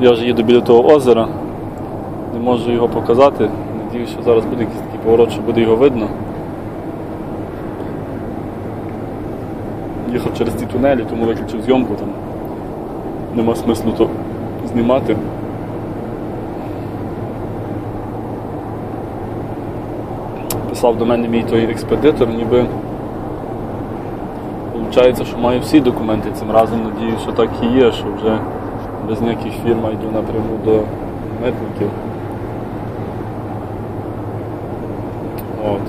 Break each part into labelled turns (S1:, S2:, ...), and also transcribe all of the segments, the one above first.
S1: Я вже їду біля того озера, не можу його показати. Надіюсь, що зараз буде якийсь такий поворот, що буде його видно. Їхав через ці тунелі, тому виключив зйомку там. Нема смислу то знімати. Писав до мене мій той експедитор, ніби Получається, що маю всі документи цим разом. Надіюсь, що так і є, що вже без ніяких фірм йду напряму до митників. От.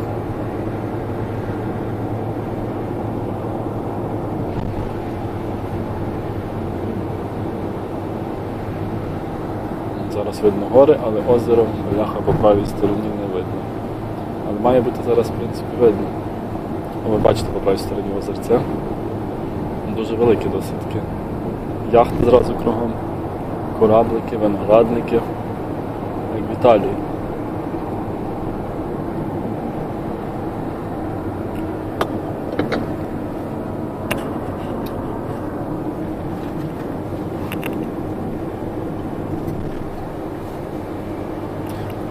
S1: Зараз видно гори, але озеро бляха по правій стороні не видно. Але має бути зараз, в принципі, видно. Ви бачите по правій стороні озерця. Дуже велике досить таки. Яхти зразу кругом, кораблики, виноградники, як в Італії.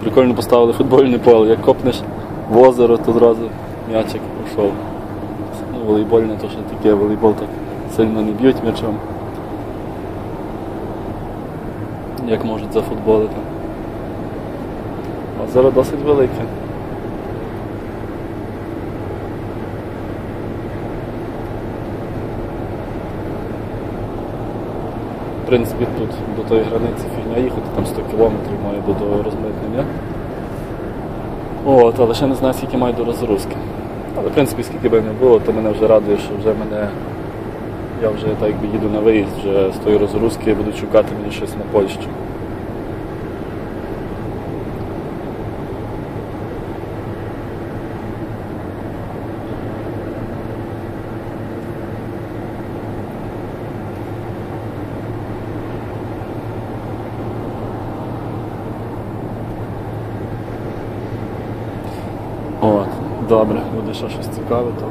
S1: Прикольно поставили футбольне поле, як копнеш в озеро, то зразу м'ячик пішов. Ну, волейбольне то що таке, волейбол так сильно не б'ють м'ячом. Як можуть зафутболити. Озеро досить велике. В принципі, тут до тої границі фігня їхати, там 100 кілометрів має до, до розмитнення. От, але ще не знаю, скільки маю до розгрузки. Але в принципі, скільки би не було, то мене вже радує, що вже мене. Я вже так якби їду на виїзд, вже з тої розгрузки будуть шукати мені щось на Польщу. От, добре, буде ще щось цікаве, то